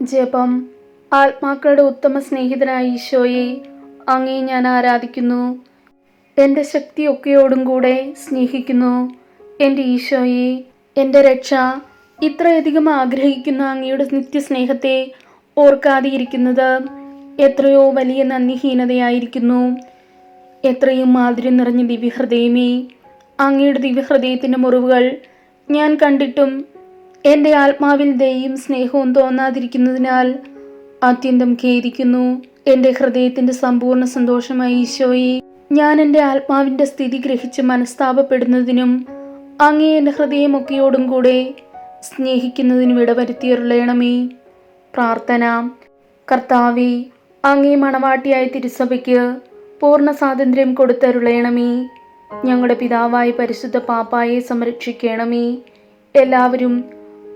ജപം. ആത്മാക്കളുടെ ഉത്തമ സ്നേഹിതനായ ഈശോയെ അങ്ങേ ഞാൻ ആരാധിക്കുന്നു. എന്റെ ശക്തിയൊക്കെയോടും കൂടെ സ്നേഹിക്കുന്നു. എന്റെ ഈശോയെ എന്റെ രക്ഷ. ഇത്രയധികം ആഗ്രഹിക്കുന്ന അങ്ങയുടെ നിത്യസ്നേഹത്തെ ഓർക്കാതെയിരിക്കുന്നത് എത്രയോ വലിയ നന്ദിഹീനതയായിരിക്കുന്നു. എത്രയും മാധുര്യം നിറഞ്ഞ ദിവ്യഹൃദയമേ അങ്ങയുടെ ദിവ്യഹൃദയത്തിന്റെ മുറിവുകൾ ഞാൻ കണ്ടിട്ടും എന്റെ ആത്മാവിൽ ദയയും സ്നേഹവും തോന്നാതിരിക്കുന്നതിനാൽ അത്യന്തം ഖേദിക്കുന്നു. എന്റെ ഹൃദയത്തിന്റെ സമ്പൂർണ സന്തോഷമായി ഈശോയെ. ഞാൻ എന്റെ ആത്മാവിന്റെ സ്ഥിതി ഗ്രഹിച്ച് മനസ്താപപ്പെടുന്നതിനും അങ്ങേ എന്റെ ഹൃദയമൊക്കെയോടും കൂടെ സ്നേഹിക്കുന്നതിനും ഇടവരുത്തിയരുളയണമേ പ്രാർത്ഥന. കർത്താവെ അങ്ങേ മണവാട്ടിയായ തിരുസഭയ്ക്ക് പൂർണ സ്വാതന്ത്ര്യം കൊടുത്തരുളയണമേ ഞങ്ങളുടെ പിതാവായി പരിശുദ്ധ പാപ്പായെ സംരക്ഷിക്കണമേ. എല്ലാവരും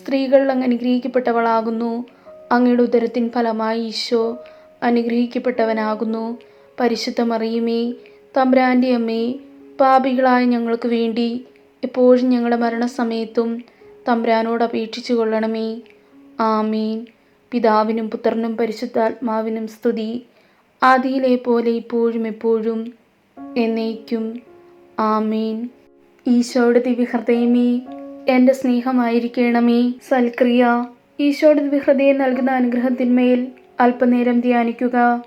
സ്ത്രീകൾ അങ്ങ് അനുഗ്രഹിക്കപ്പെട്ടവളാകുന്നു. അങ്ങയുടെ ഉദരത്തിൻ ഫലമായി ഈശോ അനുഗ്രഹിക്കപ്പെട്ടവനാകുന്നു. പരിശുദ്ധ മറിയുമേ തമ്പ്രാന്റെ അമ്മേ പാപികളായ ഞങ്ങൾക്ക് വേണ്ടി എപ്പോഴും ഞങ്ങളുടെ മരണസമയത്തും തമ്പ്രാനോട് അപേക്ഷിച്ചു കൊള്ളണമേ. ആമീൻ. പിതാവിനും പുത്രനും പരിശുദ്ധാത്മാവിനും സ്തുതി. ആദിയിലെ പോലെ ഇപ്പോഴും എപ്പോഴും എന്നേക്കും. ആമീൻ. ഈശോയുടെ ദിവ്യഹൃദയമേ എന്റെ സ്നേഹമായിരിക്കണമേ സൽക്രിയ. ഈശോയുടെ ഹൃദയം നൽകുന്ന അനുഗ്രഹത്തിന്മേൽ അല്പനേരം ധ്യാനിക്കുക.